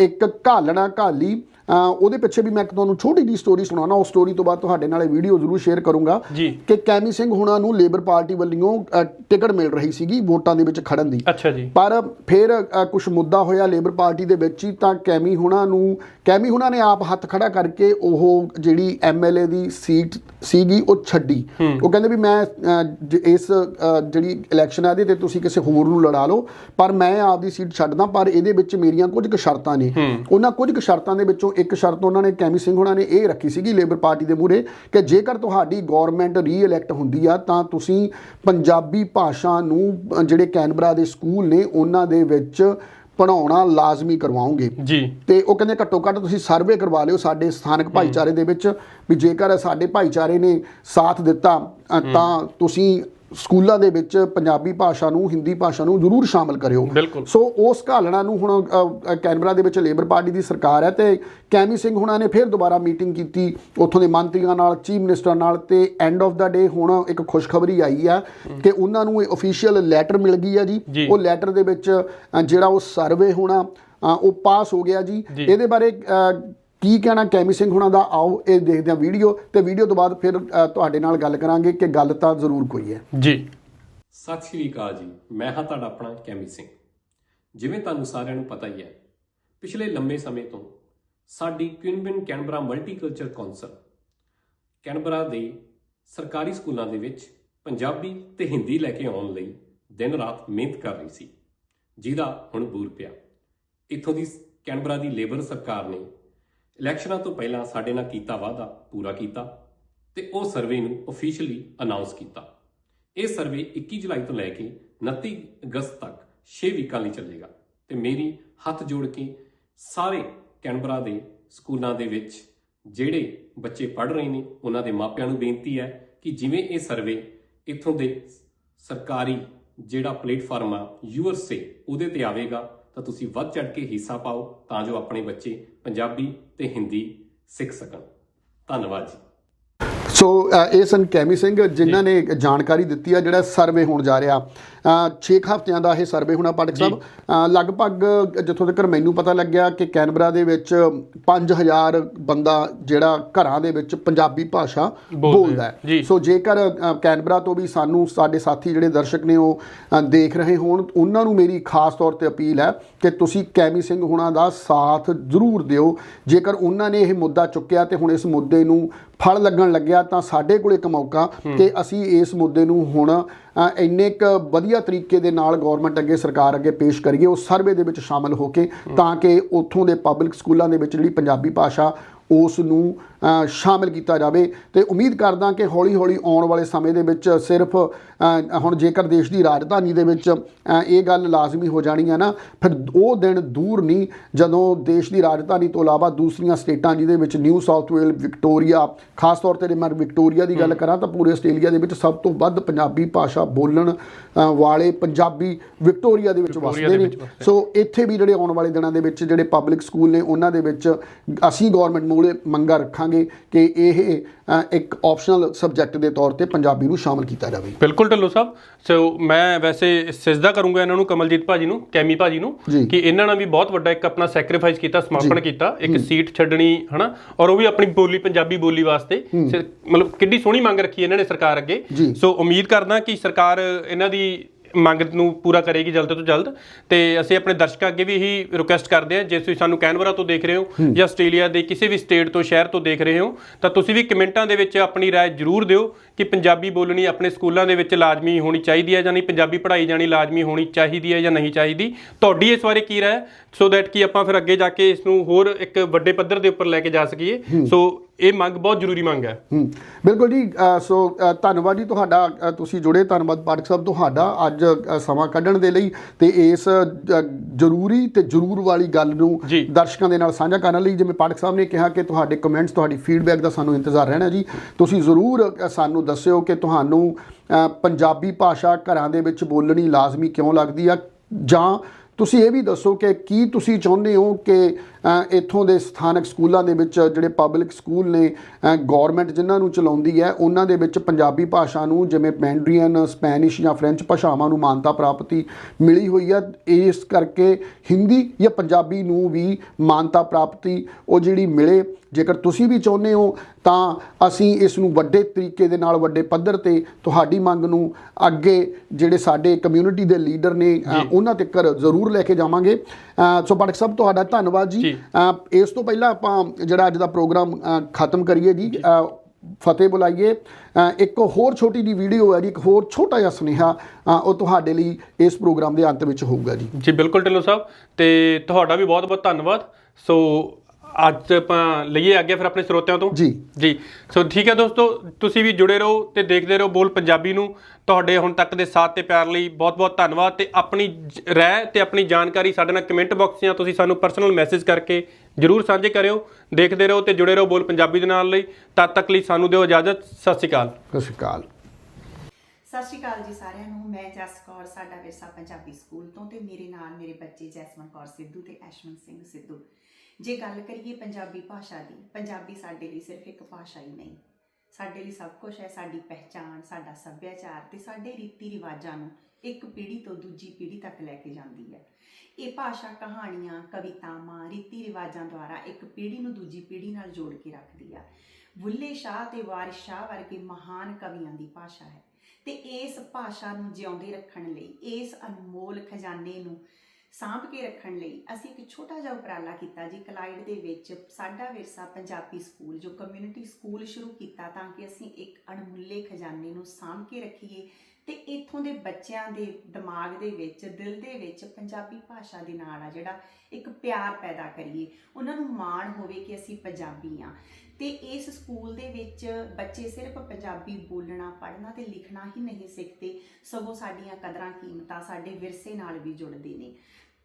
ਇੱਕ ਘਾਲਣਾ ਘਾਲੀ ਉਹਦੇ ਪਿੱਛੇ ਵੀ ਮੈਂ ਇੱਕ ਤੁਹਾਨੂੰ ਛੋਟੀ ਜਿਹੀ ਸਟੋਰੀ ਸੁਣਾਉਣਾ ਉਸ ਸਟੋਰੀ ਤੋਂ ਬਾਅਦ ਤੁਹਾਡੇ ਨਾਲ ਇਹ ਵੀਡੀਓ ਜ਼ਰੂਰ ਸ਼ੇਅਰ ਕਰੂੰਗਾ ਜੀ। ਕਿ ਕੈਮੀ ਸਿੰਘ ਹੁਣਾਂ ਨੂੰ ਲੇਬਰ ਪਾਰਟੀ ਵੱਲੋਂ ਟਿਕਟ ਮਿਲ ਰਹੀ ਸੀਗੀ ਵੋਟਾਂ ਦੇ ਵਿੱਚ ਖੜਨ ਦੀ। ਅੱਛਾ ਜੀ। ਪਰ ਫਿਰ ਕੁਝ ਮੁੱਦਾ ਹੋਇਆ ਲੇਬਰ ਪਾਰਟੀ ਦੇ ਵਿੱਚ ਹੀ ਤਾਂ ਕੈਮੀ ਹੁਣਾਂ ਨੂੰ ਕੈਮੀ ਹੁਣਾਂ ਨੇ ਆਪ ਹੱਥ ਖੜਾ ਕਰਕੇ ਉਹ ਜਿਹੜੀ ਐਮਐਲਏ ਦੀ ਸੀਟ ਸੀਗੀ ਉਹ ਛੱਡੀ। ਉਹ ਕਹਿੰਦੇ ਵੀ ਮੈਂ ਜ- ਇਸ ਜਿਹੜੀ ਇਲੈਕਸ਼ਨ ਆ ਇਹਦੇ ਤੇ ਤੁਸੀਂ ਕਿਸੇ ਹੋਰ ਨੂੰ ਲੜਾ ਲਓ ਪਰ ਮੈਂ ਆਪਦੀ ਸੀਟ ਛੱਡਦਾ ਪਰ ਇਹਦੇ ਵਿੱਚ ਮੇਰੀਆਂ ਕੁਝ ਕੁ ਸ਼ਰਤਾਂ ਨੇ। ਉਹਨਾਂ ਕੁਝ ਕੁ ਸ਼ਰਤਾਂ ਦੇ ਵਿੱਚੋਂ ਇੱਕ ਸ਼ਰਤ ਉਹਨਾਂ ਨੇ ਕੈਮੀ ਸਿੰਘ ਹੁਣਾਂ ਨੇ ਇਹ ਰੱਖੀ ਸੀਗੀ ਲੇਬਰ ਪਾਰਟੀ ਦੇ ਮੂਹਰੇ ਕਿ ਜੇਕਰ ਤੁਹਾਡੀ ਗਵਰਨਮੈਂਟ ਰੀ-ਇਲੈਕਟ ਹੁੰਦੀ ਆ ਤਾਂ ਤੁਸੀਂ ਪੰਜਾਬੀ ਭਾਸ਼ਾ ਨੂੰ ਜਿਹੜੇ ਕੈਨਬਰਾ ਦੇ ਸਕੂਲ ਨੇ ਉਹਨਾਂ ਦੇ ਵਿੱਚ ਪੜਾਉਣਾ ਲਾਜ਼ਮੀ ਕਰਵਾਓਗੇ। ਜੀ। ਤੇ ਉਹ ਕਹਿੰਦੇ ਘੱਟੋ ਘੱਟ ਤੁਸੀਂ ਸਰਵੇ ਕਰਵਾ ਲਿਓ ਸਾਡੇ ਸਥਾਨਕ ਭਾਈਚਾਰੇ ਦੇ ਵਿੱਚ ਵੀ ਜੇਕਰ ਸਾਡੇ ਭਾਈਚਾਰੇ ਨੇ ਸਾਥ ਦਿੱਤਾ ਤਾਂ ਤੁਸੀਂ ਸਕੂਲਾਂ ਦੇ ਵਿੱਚ ਪੰਜਾਬੀ ਭਾਸ਼ਾ ਨੂੰ ਹਿੰਦੀ ਭਾਸ਼ਾ ਨੂੰ ਜ਼ਰੂਰ ਸ਼ਾਮਲ ਕਰਿਓ ਸੋ ਉਸ ਘਾਲਣਾ ਨੂੰ ਹੁਣ ਕੈਨਬਰਾ ਦੇ ਵਿੱਚ ਲੇਬਰ ਪਾਰਟੀ ਦੀ ਸਰਕਾਰ ਹੈ ਤੇ ਕੈਮੀ ਸਿੰਘ ਹੁਣਾਂ ਨੇ ਫਿਰ ਦੁਬਾਰਾ ਮੀਟਿੰਗ ਕੀਤੀ ਉੱਥੋਂ ਦੇ ਮੰਤਰੀਆਂ ਨਾਲ ਚੀਫ ਮਿਨਿਸਟਰ ਨਾਲ ਤੇ ਐਂਡ ਆਫ ਦਾ ਡੇ ਹੁਣ ਇੱਕ ਖੁਸ਼ਖਬਰੀ ਆਈ ਆ ਕਿ ਉਹਨਾਂ ਨੂੰ ਇਹ ਅਫੀਸ਼ੀਅਲ ਲੈਟਰ ਮਿਲ ਗਈ ਆ ਜੀ। ਉਹ ਲੈਟਰ ਦੇ ਵਿੱਚ ਜਿਹੜਾ ਉਹ ਸਰਵੇ ਹੋਣਾ ਉਹ ਪਾਸ ਹੋ ਗਿਆ ਜੀ। ਇਹਦੇ ਬਾਰੇ ਕੀ ਕਹਿਣਾ ਕੈਮੀ ਸਿੰਘ ਹੁਣਾਂ ਦਾ? ਆਓ ਇਹ ਦੇਖਦੇ ਹਾਂ ਵੀਡੀਓ ਤੇ ਵੀਡੀਓ ਤੋਂ ਬਾਅਦ ਫਿਰ ਤੁਹਾਡੇ ਨਾਲ ਗੱਲ ਕਰਾਂਗੇ ਕਿ ਗੱਲ ਤਾਂ ਜ਼ਰੂਰ ਕੋਈ ਹੈ। ਜੀ। ਸਤਿ ਸ਼੍ਰੀ ਅਕਾਲ ਜੀ। ਮੈਂ ਹਾਂ ਤੁਹਾਡਾ ਆਪਣਾ ਕੈਮੀ ਸਿੰਘ। ਜਿਵੇਂ ਤੁਹਾਨੂੰ ਸਾਰਿਆਂ ਨੂੰ ਪਤਾ ਹੀ ਹੈ ਪਿਛਲੇ ਲੰਮੇ ਸਮੇਂ ਤੋਂ ਸਾਡੀ Queanbeyan Canberra multiculture council Canberra ਦੇ ਸਰਕਾਰੀ ਸਕੂਲਾਂ ਦੇ ਵਿੱਚ ਪੰਜਾਬੀ ਤੇ ਹਿੰਦੀ ਲੈ ਕੇ ਆਉਣ ਲਈ ਦਿਨ ਰਾਤ ਮਿਹਨਤ ਕਰ ਰਹੀ ਸੀ। ਜਿਹਦਾ ਹੁਣ ਬੂਰ ਪਿਆ। ਇੱਥੋਂ ਦੀ ਕੈਨਬਰਾ ਦੀ ਲੇਬਰ ਸਰਕਾਰ ਨੇ ਇਲੈਕਸ਼ਨਾਂ ਤੋਂ ਪਹਿਲਾਂ ਸਾਡੇ ਨਾਲ ਕੀਤਾ ਵਾਅਦਾ, ਪੂਰਾ ਕੀਤਾ ਤੇ ਉਹ ਸਰਵੇ ਨੂੰ ਅਫੀਸ਼ੀਅਲੀ ਅਨਾਉਂਸ ਕੀਤਾ। ਇਹ ਸਰਵੇ 21 ਜੁਲਾਈ ਤੋਂ ਲੈ ਕੇ 29 ਅਗਸਤ ਤੱਕ 6 ਵੀਕਾਂ ਲਈ ਚੱਲੇਗਾ ਤੇ ਮੇਰੀ ਹੱਥ ਜੋੜ ਕੇ ਸਾਰੇ ਕੈਨਬਰਾ ਦੇ ਸਕੂਲਾਂ ਦੇ ਵਿੱਚ ਜਿਹੜੇ ਬੱਚੇ ਪੜ੍ਹ ਰਹੇ ਨੇ, ਉਹਨਾਂ ਦੇ ਮਾਪਿਆਂ ਨੂੰ ਬੇਨਤੀ ਹੈ ਕਿ ਜਿਵੇਂ ਇਹ ਸਰਵੇ ਇੱਥੋਂ ਦੇ ਸਰਕਾਰੀ ਜਿਹੜਾ ਪਲੇਟਫਾਰਮ ਆ ਯੂਐਸਏ ਉਹਦੇ ਤੇ ਆਵੇਗਾ, ਤਾਂ ਤੁਸੀਂ ਵੱਧ ਚੜ ਕੇ ਹਿੱਸਾ ਪਾਓ, ਤਾਂ ਜੋ ਆਪਣੇ ਬੱਚੇ ਪੰਜਾਬੀ ਤੇ ਹਿੰਦੀ ਸਿੱਖ ਸਕਣ। ਧੰਨਵਾਦ ਜੀ। ਸੋ ਅ, ਇਹ ਸਨ ਕੈਮੀ ਸਿੰਘ ਜਿਨ੍ਹਾਂ ਨੇ ਜਾਣਕਾਰੀ ਦਿੱਤੀ ਆ ਜਿਹੜਾ ਸਰਵੇ ਹੋਣ ਜਾ ਰਿਹਾ। 6 ਹਫ਼ਤਿਆਂ ਦਾ ਇਹ ਸਰਵੇ ਹੋਣਾ ਪਾਠਕ ਸਾਹਿਬ। ਲਗਭਗ ਜਿੱਥੋਂ ਤੱਕ ਮੈਨੂੰ ਪਤਾ ਲੱਗਿਆ ਕਿ ਕੈਨਬਰਾ ਦੇ ਵਿੱਚ 5000 ਬੰਦਾ ਜਿਹੜਾ ਘਰਾਂ ਦੇ ਵਿੱਚ ਪੰਜਾਬੀ ਭਾਸ਼ਾ ਬੋਲਦੇ। ਹੈ। ਸੋ ਜੇਕਰ ਕੈਨਬਰਾ ਤੋਂ ਵੀ ਸਾਨੂੰ ਸਾਡੇ ਸਾਥੀ ਜਿਹੜੇ ਦਰਸ਼ਕ ਨੇ ਉਹ ਦੇਖ ਰਹੇ ਹੋਣ ਉਹਨਾਂ ਨੂੰ ਮੇਰੀ ਖਾਸ ਤੌਰ ਤੇ ਅਪੀਲ ਹੈ ਕਿ ਤੁਸੀਂ ਕੈਮੀ ਸਿੰਘ ਹੁਣਾਂ ਦਾ ਸਾਥ ਜ਼ਰੂਰ ਦਿਓ। ਜੇਕਰ ਉਹਨਾਂ ਨੇ ਇਹ ਮੁੱਦਾ ਚੁੱਕਿਆ ਤੇ ਹੁਣ ਇਸ ਮੁੱਦੇ ਨੂੰ ਫਲ ਲੱਗਣ ਲੱਗਿਆ ਤਾਂ ਸਾਡੇ ਕੋਲ ਇੱਕ ਮੌਕਾ ਕਿ ਅਸੀਂ ਇਸ ਮੁੱਦੇ ਨੂੰ ਹੁਣ ਇੰਨੇ ਕ ਵਧੀਆ ਤਰੀਕੇ ਦੇ ਨਾਲ ਗਵਰਨਮੈਂਟ ਅੱਗੇ ਸਰਕਾਰ ਅੱਗੇ ਪੇਸ਼ ਕਰੀਏ ਉਸ ਸਰਵੇ ਦੇ ਵਿੱਚ ਸ਼ਾਮਲ ਹੋ ਕੇ ਤਾਂ ਕਿ ਉੱਥੋਂ ਦੇ ਪਬਲਿਕ ਸਕੂਲਾਂ ਦੇ ਵਿੱਚ ਜਿਹੜੀ ਪੰਜਾਬੀ ਭਾਸ਼ਾ ਉਸ ਨੂੰ ਸ਼ਾਮਿਲ ਕੀਤਾ ਜਾਵੇ। ਤੇ ਉਮੀਦ ਕਰਦਾ ਕਿ ਹੌਲੀ ਹੌਲੀ ਆਉਣ ਵਾਲੇ ਸਮੇਂ ਦੇ ਵਿੱਚ ਸਿਰਫ ਹੁਣ ਜੇਕਰ ਦੇਸ਼ ਦੀ ਰਾਜਧਾਨੀ ਦੇ ਵਿੱਚ ਇਹ ਗੱਲ ਲਾਜ਼ਮੀ ਹੋ ਜਾਣੀ ਹੈ ਨਾ ਫਿਰ ਉਹ ਦਿਨ ਦੂਰ ਨਹੀਂ ਜਦੋਂ ਦੇਸ਼ ਦੀ ਰਾਜਧਾਨੀ ਤੋਂ ਇਲਾਵਾ ਦੂਸਰੀਆਂ ਸਟੇਟਾਂ ਜਿਹਦੇ ਵਿੱਚ ਨਿਊ ਸਾਊਥ ਵੇਲ ਵਿਕਟੋਰੀਆ ਖਾਸ ਤੌਰ ਤੇ ਮੈਂ ਵਿਕਟੋਰੀਆ ਦੀ ਗੱਲ ਕਰਾਂ ਤਾਂ ਪੂਰੇ ਆਸਟ੍ਰੇਲੀਆ ਦੇ ਵਿੱਚ ਸਭ ਤੋਂ ਵੱਧ ਪੰਜਾਬੀ ਭਾਸ਼ਾ ਬੋਲਣ ਵਾਲੇ ਪੰਜਾਬੀ ਵਿਕਟੋਰੀਆ ਦੇ ਵਿੱਚ ਵਸਦੇ ਨੇ। ਸੋ ਇੱਥੇ ਵੀ ਜਿਹੜੇ ਆਉਣ ਵਾਲੇ ਦਿਨਾਂ ਦੇ ਵਿੱਚ ਜਿਹੜੇ ਪਬਲਿਕ ਸਕੂਲ ਨੇ ਉਹਨਾਂ ਦੇ ਵਿੱਚ ਅਸੀਂ ਗਵਰਨਮੈਂਟ ਮੂਲੇ ਮੰਗਾ ਰੱਖਾਂਗੇ। ਕਿ ਇਹ ਇੱਕ ਆਪਸ਼ਨਲ ਸਬਜੈਕਟ ਦੇ ਤੌਰ ਤੇ ਪੰਜਾਬੀ ਨੂੰ ਸ਼ਾਮਲ ਕੀਤਾ ਜਾਵੇ। ਬਿਲਕੁਲ ਢੱਲੋ ਸਾਹਿਬ। ਸੋ ਮੈਂ ਵੈਸੇ ਸਿਜਦਾ ਕਰੂੰਗਾ ਇਹਨਾਂ ਨੂੰ ਕਮਲਜੀਤ ਭਾਜੀ ਨੂੰ ਕੈਮੀ ਭਾਜੀ ਨੂੰ। ਕਿ ਇਹਨਾਂ ਨੇ ਵੀ ਬਹੁਤ ਵੱਡਾ ਇੱਕ ਆਪਣਾ ਸੈਕਰੀਫਾਈਸ ਕੀਤਾ ਸਮਰਪਣ ਕੀਤਾ ਇੱਕ ਸੀਟ ਛੱਡਣੀ ਹਨਾ? ਔਰ ਉਹ ਵੀ ਆਪਣੀ ਬੋਲੀ ਪੰਜਾਬੀ ਬੋਲੀ ਵਾਸਤੇ। ਮਤਲਬ ਕਿੱਡੀ ਸੋਹਣੀ ਮੰਗ ਰੱਖੀ ਇਹਨਾਂ ਨੇ ਸਰਕਾਰ ਅੱਗੇ। ਸੋ ਉਮੀਦ ਕਰਦਾ ਕਿ ਸਰਕਾਰ ਇਹਨਾਂ ਦੀ ਮੰਗ ਨੂੰ ਪੂਰਾ ਕਰੇਗੀ ਜਲਦ ਤੋਂ ਜਲਦ ਤੇ ਅਸੀਂ ਆਪਣੇ ਦਰਸ਼ਕਾਂ ਅੱਗੇ ਵੀ ਇਹੀ ਰਿਕੁਐਸਟ ਕਰਦੇ ਹਾਂ ਜੇ ਤੁਸੀਂ ਸਾਨੂੰ ਕੈਨਵਰਾ ਤੋਂ ਦੇਖ ਰਹੇ ਹੋ ਜਾਂ ਆਸਟ੍ਰੇਲੀਆ ਦੇ ਕਿਸੇ ਵੀ ਸਟੇਟ ਤੋਂ ਸ਼ਹਿਰ ਤੋਂ ਦੇਖ ਰਹੇ ਹੋ ਤਾਂ ਤੁਸੀਂ ਵੀ ਕਮੈਂਟਾਂ ਦੇ ਵਿੱਚ ਆਪਣੀ رائے ਜ਼ਰੂਰ ਦਿਓ ਕਿ ਪੰਜਾਬੀ ਬੋਲਣੀ ਆਪਣੇ ਸਕੂਲਾਂ ਦੇ ਵਿੱਚ ਲਾਜ਼ਮੀ ਹੋਣੀ ਚਾਹੀਦੀ ਹੈ ਜਾਂ ਨਹੀਂ ਪੰਜਾਬੀ ਪੜ੍ਹਾਈ ਜਾਣੀ ਲਾਜ਼ਮੀ ਹੋਣੀ ਚਾਹੀਦੀ ਹੈ ਜਾਂ ਨਹੀਂ ਚਾਹੀਦੀ ਤੁਹਾਡੀ ਇਸ ਬਾਰੇ ਕੀ ਰਾਏ ਸੋ ਦੈਟ ਕਿ ਆਪਾਂ ਫਿਰ ਅੱਗੇ ਜਾ ਕੇ ਇਸ ਨੂੰ ਹੋਰ ਇੱਕ ਵੱਡੇ ਪੱਧਰ ਦੇ ਉੱਪਰ ਲੈ ਕੇ ਜਾ ਸਕੀਏ ਸੋ ਇਹ ਮੰਗ ਬਹੁਤ ਜ਼ਰੂਰੀ ਮੰਗ ਹੈ। ਹੂੰ ਬਿਲਕੁਲ ਜੀ ਸੋ ਧੰਨਵਾਦ ਜੀ ਤੁਹਾਡਾ ਤੁਸੀਂ ਜੁੜੇ ਧੰਨਵਾਦ ਪਾਠਕ ਸਾਹਿਬ ਤੁਹਾਡਾ ਅੱਜ ਸਮਾਂ ਕੱਢਣ ਦੇ ਲਈ ਤੇ ਇਸ ਜ਼ਰੂਰੀ ਤੇ ਜ਼ਰੂਰ ਵਾਲੀ ਗੱਲ ਨੂੰ। ਦਰਸ਼ਕਾਂ ਦੇ ਨਾਲ ਸਾਂਝਾ ਕਰਨ ਲਈ ਜਿਵੇਂ ਪਾਠਕ ਸਾਹਿਬ ਨੇ ਕਿਹਾ ਕਿ ਤੁਹਾਡੇ ਕਮੈਂਟਸ ਤੁਹਾਡੀ ਫੀਡਬੈਕ ਦਾ ਸਾਨੂੰ ਇੰਤਜ਼ਾਰ ਰਹਿਣਾ ਜੀ। ਤੁਸੀਂ ਜ਼ਰੂਰ ਸਾਨੂੰ ਦੱਸਿਓ ਕਿ ਤੁਹਾਨੂੰ ਪੰਜਾਬੀ ਭਾਸ਼ਾ ਘਰਾਂ ਦੇ ਵਿੱਚ ਬੋਲਣੀ ਲਾਜ਼ਮੀ ਕਿਉਂ ਲੱਗਦੀ ਆ? ਜਾਂ ਤੁਸੀਂ ਇਹ ਵੀ ਦੱਸੋ ਕਿ ਕੀ ਤੁਸੀਂ ਚਾਹੁੰਦੇ ਹੋ ਕਿ ਇੱਥੋਂ ਦੇ ਸਥਾਨਕ ਸਕੂਲਾਂ ਦੇ ਵਿੱਚ ਜਿਹੜੇ ਪਬਲਿਕ ਸਕੂਲ ਨੇ ਗਵਰਨਮੈਂਟ ਜਿਨ੍ਹਾਂ ਨੂੰ ਚਲਾਉਂਦੀ ਹੈ ਉਹਨਾਂ ਦੇ ਵਿੱਚ ਪੰਜਾਬੀ ਭਾਸ਼ਾ ਨੂੰ ਜਿਵੇਂ ਮੈਂਡਰੀਅਨ ਸਪੈਨਿਸ਼ ਜਾਂ ਫ੍ਰੈਂਚ ਭਾਸ਼ਾਵਾਂ ਨੂੰ ਮਾਨਤਾ ਪ੍ਰਾਪਤੀ ਮਿਲੀ ਹੋਈ ਹੈ। ਇਸ ਕਰਕੇ ਹਿੰਦੀ ਜਾਂ ਪੰਜਾਬੀ ਨੂੰ ਵੀ ਮਾਨਤਾ ਪ੍ਰਾਪਤੀ ਉਹ ਜਿਹੜੀ ਮਿਲੇ। ਜੇਕਰ ਤੁਸੀਂ ਵੀ ਚਾਹੁੰਦੇ ਹੋ ਤਾਂ ਅਸੀਂ ਇਸ ਨੂੰ ਵੱਡੇ ਤਰੀਕੇ ਦੇ ਨਾਲ ਵੱਡੇ ਪੱਧਰ ਤੇ ਤੁਹਾਡੀ ਮੰਗ ਨੂੰ ਅੱਗੇ ਜਿਹੜੇ ਸਾਡੇ ਕਮਿਊਨਿਟੀ ਦੇ ਲੀਡਰ ਨੇ ਉਹਨਾਂ ਤੱਕ ਜ਼ਰੂਰ ਲੈ ਕੇ ਜਾਵਾਂਗੇ। ਸੋ ਪਾਠਕ ਸਾਹਿਬ ਤੁਹਾਡਾ ਧੰਨਵਾਦ ਜੀ। ਜੀ। ਇਸ ਤੋਂ ਪਹਿਲਾਂ ਆਪਾਂ ਜਿਹੜਾ ਅੱਜ ਦਾ ਪ੍ਰੋਗਰਾਮ ਖਤਮ ਕਰੀਏ ਜੀ। ਫਤਿਹ ਬੁਲਾਈਏ। ਇੱਕ ਹੋਰ ਛੋਟੀ ਜੀ ਵੀਡੀਓ ਹੈ ਜੀ ਇੱਕ ਹੋਰ ਛੋਟਾ ਜਿਹਾ ਸੁਨੇਹਾ ਉਹ ਤੁਹਾਡੇ ਲਈ ਇਸ ਪ੍ਰੋਗਰਾਮ ਦੇ ਅੰਤ ਵਿੱਚ ਹੋਊਗਾ ਜੀ। ਜੀ ਬਿਲਕੁਲ ਢਿੱਲੋਂ ਸਾਹਿਬ। ਤੇ ਤੁਹਾਡਾ ਵੀ ਬਹੁਤ ਬਹੁਤ ਧੰਨਵਾਦ। ਸੋ ਅੱਜ ਆਪਾਂ ਲਈਏ ਅੱਗੇ ਫਿਰ ਆਪਣੇ ਸਰੋਤਿਆਂ ਤੋਂ? ਜੀ। ਜੀ। ਸੋ ਠੀਕ ਹੈ ਦੋਸਤੋ ਤੁਸੀਂ ਵੀ ਜੁੜੇ ਰਹੋ ਤੇ ਦੇਖਦੇ ਰਹੋ ਬੋਲ ਪੰਜਾਬੀ ਨੂੰ। ਤੁਹਾਡੇ ਹੁਣ ਤੱਕ ਦੇ ਸਾਥ ਤੇ ਪਿਆਰ ਲਈ ਬਹੁਤ-ਬਹੁਤ ਧੰਨਵਾਦ ਤੇ ਆਪਣੀ ਰਾਏ ਤੇ ਆਪਣੀ ਜਾਣਕਾਰੀ ਸਾਡੇ ਨਾਲ ਕਮੈਂਟ ਬਾਕਸ ਜਾਂ ਤੁਸੀਂ ਸਾਨੂੰ ਪਰਸਨਲ ਮੈਸੇਜ ਕਰਕੇ ਜਰੂਰ ਸਾਂਝੇ ਕਰਿਓ। ਦੇਖਦੇ ਰਹੋ ਤੇ ਜੁੜੇ ਰਹੋ ਬੋਲ ਪੰਜਾਬੀ ਦੇ ਨਾਲ ਲਈ। ਤਦ ਤੱਕ ਲਈ ਸਾਨੂੰ ਦਿਓ ਇਜਾਜ਼ਤ। ਸਤਿ ਸ਼੍ਰੀ ਅਕਾਲ। ਸਤਿ ਸ਼੍ਰੀ ਅਕਾਲ। ਸਤਿ ਸ਼੍ਰੀ ਅਕਾਲ ਜੀ ਸਾਰਿਆਂ ਨੂੰ। ਮੈਂ ਜਸ ਕੌਰ ਸਾਡਾ ਵਿਰਸਾ ਪੰਜਾਬੀ ਸਕੂਲ ਤੋਂ ਤੇ ਮੇਰੇ ਨਾਲ ਮੇਰੇ ਬੱਚੇ ਜੈਸਮਨ ਕੌਰ ਸਿੱਧੂ ਤੇ ਐਸ਼ਮਨ ਸਿੰਘ ਸਿੱਧੂ। ਜੇ ਗੱਲ ਕਰੀਏ ਪੰਜਾਬੀ ਭਾਸ਼ਾ ਦੀ, ਪੰਜਾਬੀ ਸਾਡੇ ਲਈ ਸਿਰਫ ਇੱਕ ਭਾਸ਼ਾ ਹੀ ਨਹੀਂ। ਸਾਡੇ ਲਈ ਸਭ ਕੁਝ ਹੈ, ਸਾਡੀ ਪਹਿਚਾਣ, ਸਾਡਾ ਸੱਭਿਆਚਾਰ ਤੇ ਸਾਡੇ ਰੀਤੀ ਰਿਵਾਜਾਂ ਨੂੰ ਇੱਕ ਪੀੜ੍ਹੀ ਤੋਂ ਦੂਜੀ ਪੀੜ੍ਹੀ ਤੱਕ ਲੈ ਕੇ ਜਾਂਦੀ ਹੈ। ਇਹ ਭਾਸ਼ਾ ਕਹਾਣੀਆਂ, ਕਵਿਤਾਵਾਂ, ਰੀਤੀ ਰਿਵਾਜਾਂ ਦੁਆਰਾ ਇੱਕ ਪੀੜ੍ਹੀ ਨੂੰ ਦੂਜੀ ਪੀੜ੍ਹੀ ਨਾਲ ਜੋੜ ਕੇ ਰੱਖਦੀ ਆ। ਬੁੱਲੇ ਸ਼ਾਹ ਤੇ ਵਾਰਿਸ ਸ਼ਾਹ ਵਰਗੇ ਮਹਾਨ ਕਵੀਆਂ ਦੀ ਭਾਸ਼ਾ ਹੈ। ਤੇ ਇਸ ਭਾਸ਼ਾ ਨੂੰ ਜਿਉਂਦੇ ਰੱਖਣ ਲਈ, ਇਸ ਅਨਮੋਲ ਖਜ਼ਾਨੇ ਨੂੰ ਸਾਂਭ ਕੇ ਰੱਖਣ ਲਈ ਅਸੀਂ ਇੱਕ ਛੋਟਾ ਜਿਹਾ ਉਪਰਾਲਾ ਕੀਤਾ ਜੀ, ਕਲਾਈਡ ਦੇ ਵਿੱਚ ਸਾਡਾ ਵਿਰਸਾ ਪੰਜਾਬੀ ਸਕੂਲ, ਜੋ ਕਮਿਊਨਿਟੀ ਸਕੂਲ ਸ਼ੁਰੂ ਕੀਤਾ ਤਾਂ ਕਿ ਅਸੀਂ ਇੱਕ ਅਣਮੁੱਲੇ ਖਜ਼ਾਨੇ ਨੂੰ ਸਾਂਭ ਕੇ ਰੱਖੀਏ। ਤੇ ਇੱਥੋਂ ਦੇ ਬੱਚਿਆਂ ਦੇ ਦਿਮਾਗ ਦੇ ਵਿੱਚ, ਦਿਲ ਦੇ ਵਿੱਚ ਪੰਜਾਬੀ ਭਾਸ਼ਾ ਦੇ ਨਾਲ ਆ ਜਿਹੜਾ ਇੱਕ ਪਿਆਰ ਪੈਦਾ ਕਰੀਏ। ਉਹਨਾਂ ਨੂੰ ਮਾਣ ਹੋਵੇ ਕਿ ਅਸੀਂ ਪੰਜਾਬੀ ਆ। ਤੇ ਇਸ ਸਕੂਲ ਦੇ ਵਿੱਚ ਬੱਚੇ ਸਿਰਫ ਪੰਜਾਬੀ ਬੋਲਣਾ, ਪੜ੍ਹਨਾ ਤੇ ਲਿਖਣਾ ਹੀ ਨਹੀਂ ਸਿੱਖਦੇ। ਸਗੋਂ ਸਾਡੀਆਂ ਕਦਰਾਂ ਕੀਮਤਾਂ ਸਾਡੇ ਵਿਰਸੇ ਨਾਲ ਵੀ ਜੁੜਦੇ ਨੇ।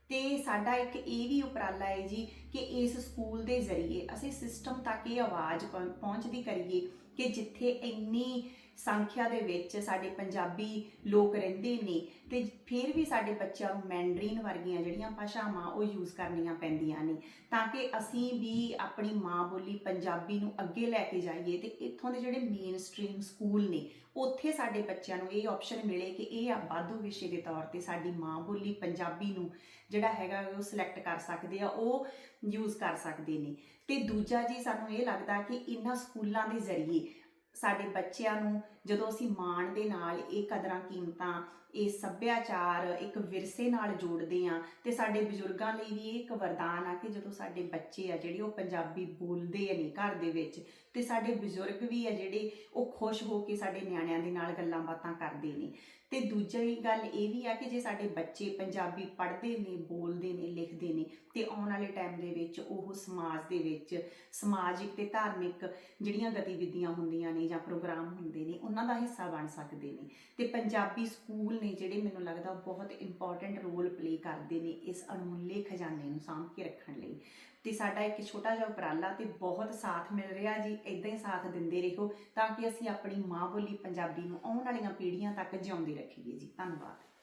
ਤੇ ਸਾਡਾ ਇੱਕ ਇਹ ਵੀ ਉਪਰਾਲਾ ਹੈ ਜੀ ਕਿ ਇਸ ਸਕੂਲ ਦੇ ਜ਼ਰੀਏ ਅਸੀਂ ਸਿਸਟਮ ਤੱਕ ਇਹ ਆਵਾਜ਼ ਪਹੁੰ- ਪਹੁੰਚਦੀ ਕਰੀਏ ਕਿ ਜਿੱਥੇ ਇੰਨੀ ਸੰਖਿਆ ਦੇ ਵਿੱਚ ਸਾਡੇ ਪੰਜਾਬੀ ਲੋਕ ਰਹਿੰਦੇ ਨੇ ਤੇ ਫਿਰ ਵੀ ਸਾਡੇ ਬੱਚਿਆਂ ਨੂੰ ਮੈਂਡਰੀਨ ਵਰਗੀਆਂ ਜਿਹੜੀਆਂ ਭਾਸ਼ਾਵਾਂ ਉਹ ਯੂਜ਼ ਕਰਨੀਆਂ ਪੈਂਦੀਆਂ ਨੇ। ਤਾਂ ਕਿ ਅਸੀਂ ਵੀ ਆਪਣੀ ਮਾਂ ਬੋਲੀ ਪੰਜਾਬੀ ਨੂੰ ਅੱਗੇ ਲੈ ਕੇ ਜਾਈਏ ਤੇ ਇੱਥੋਂ ਦੇ ਜਿਹੜੇ ਮੇਨ ਸਟ੍ਰੀਮ ਸਕੂਲ ਨੇ, ਉੱਥੇ ਸਾਡੇ ਬੱਚਿਆਂ ਨੂੰ ਇਹ ਆਪਸ਼ਨ ਮਿਲੇ ਕਿ ਇਹ ਆ ਵਾਧੂ ਵਿਸ਼ੇ ਦੇ ਤੌਰ ਤੇ ਸਾਡੀ ਮਾਂ ਬੋਲੀ ਪੰਜਾਬੀ ਨੂੰ ਜਿਹੜਾ ਹੈਗਾ ਉਹ ਸਿਲੈਕਟ ਕਰ ਸਕਦੇ ਆ, ਉਹ ਯੂਜ਼ ਕਰ ਸਕਦੇ ਨੇ। ਤੇ ਦੂਜਾ ਜੀ ਸਾਨੂੰ ਇਹ ਲੱਗਦਾ ਕਿ ਇਹਨਾਂ ਸਕੂਲਾਂ ਦੇ ਜ਼ਰੀਏ ਸਾਡੇ ਬੱਚਿਆਂ ਨੂੰ ਜਦੋਂ ਅਸੀਂ ਮਾਣ ਦੇ ਨਾਲ ਇਹ ਕਦਰਾਂ ਕੀਮਤਾਂ ਇਹ ਸੱਭਿਆਚਾਰ ਇੱਕ ਵਿਰਸੇ ਨਾਲ ਜੋੜਦੇ ਆ ਤੇ ਸਾਡੇ ਬਜ਼ੁਰਗਾਂ ਲਈ ਵੀ ਇਹ ਇੱਕ ਵਰਦਾਨ ਆ ਕਿ ਜਦੋਂ ਸਾਡੇ ਬੱਚੇ ਆ ਜਿਹੜੇ ਉਹ ਪੰਜਾਬੀ ਬੋਲਦੇ ਆ ਨਹੀਂ ਘਰ ਦੇ ਵਿੱਚ ਤੇ ਸਾਡੇ ਬਜ਼ੁਰਗ ਵੀ ਆ ਜਿਹੜੇ ਉਹ ਖੁਸ਼ ਹੋ ਕੇ ਸਾਡੇ ਨਿਆਣਿਆਂ ਦੇ ਨਾਲ ਗੱਲਾਂ ਬਾਤਾਂ ਕਰਦੇ ਨੇ। ਤੇ ਦੂਜੀ ਗੱਲ ਇਹ ਵੀ ਆ ਕਿ ਜੇ ਸਾਡੇ ਬੱਚੇ ਪੰਜਾਬੀ ਪੜ੍ਹਦੇ ਨੇ, ਬੋਲਦੇ ਨੇ, ਲਿਖਦੇ ਨੇ ਤੇ ਆਉਣ ਵਾਲੇ ਟਾਈਮ ਦੇ ਵਿੱਚ ਉਹ ਸਮਾਜ ਦੇ ਵਿੱਚ ਸਮਾਜਿਕ ਤੇ ਧਾਰਮਿਕ ਜਿਹੜੀਆਂ ਗਤੀਵਿਧੀਆਂ ਹੁੰਦੀਆਂ ਨੇ ਜਾਂ ਪ੍ਰੋਗਰਾਮ ਹੁੰਦੇ ਨੇ, ਉਹਨਾਂ ਦਾ ਹਿੱਸਾ ਬਣ ਸਕਦੇ ਨੇ। ਤੇ ਪੰਜਾਬੀ ਸਕੂਲ ਨੇ ਜਿਹੜੇ ਮੈਨੂੰ ਲੱਗਦਾ ਬਹੁਤ ਇੰਪੋਰਟੈਂਟ ਰੋਲ ਪਲੇ ਕਰਦੇ ਨੇ ਇਸ ਅਣਮੁੱਲੇ ਖਜ਼ਾਨੇ ਨੂੰ ਸਾਂਭ ਕੇ ਰੱਖਣ ਲਈ। ਤੇ ਸਾਡਾ ਇੱਕ ਛੋਟਾ ਜਿਹਾ ਉਪਰਾਲਾ ਤੇ ਬਹੁਤ ਸਾਥ ਮਿਲ ਰਿਹਾ ਜੀ ਇਦਾਂ ਹੀ ਸਾਥ ਦਿੰਦੇ ਰਹੋ ਤਾਂ ਕਿ ਅਸੀਂ ਆਪਣੀ ਮਾਂ ਬੋਲੀ ਪੰਜਾਬੀ ਨੂੰ ਆਉਣ ਵਾਲੀਆਂ ਪੀੜ੍ਹੀਆਂ ਤੱਕ ਜਿਉਂਦੇ ਰੱਖੀਏ ਜੀ। ਧੰਨਵਾਦ।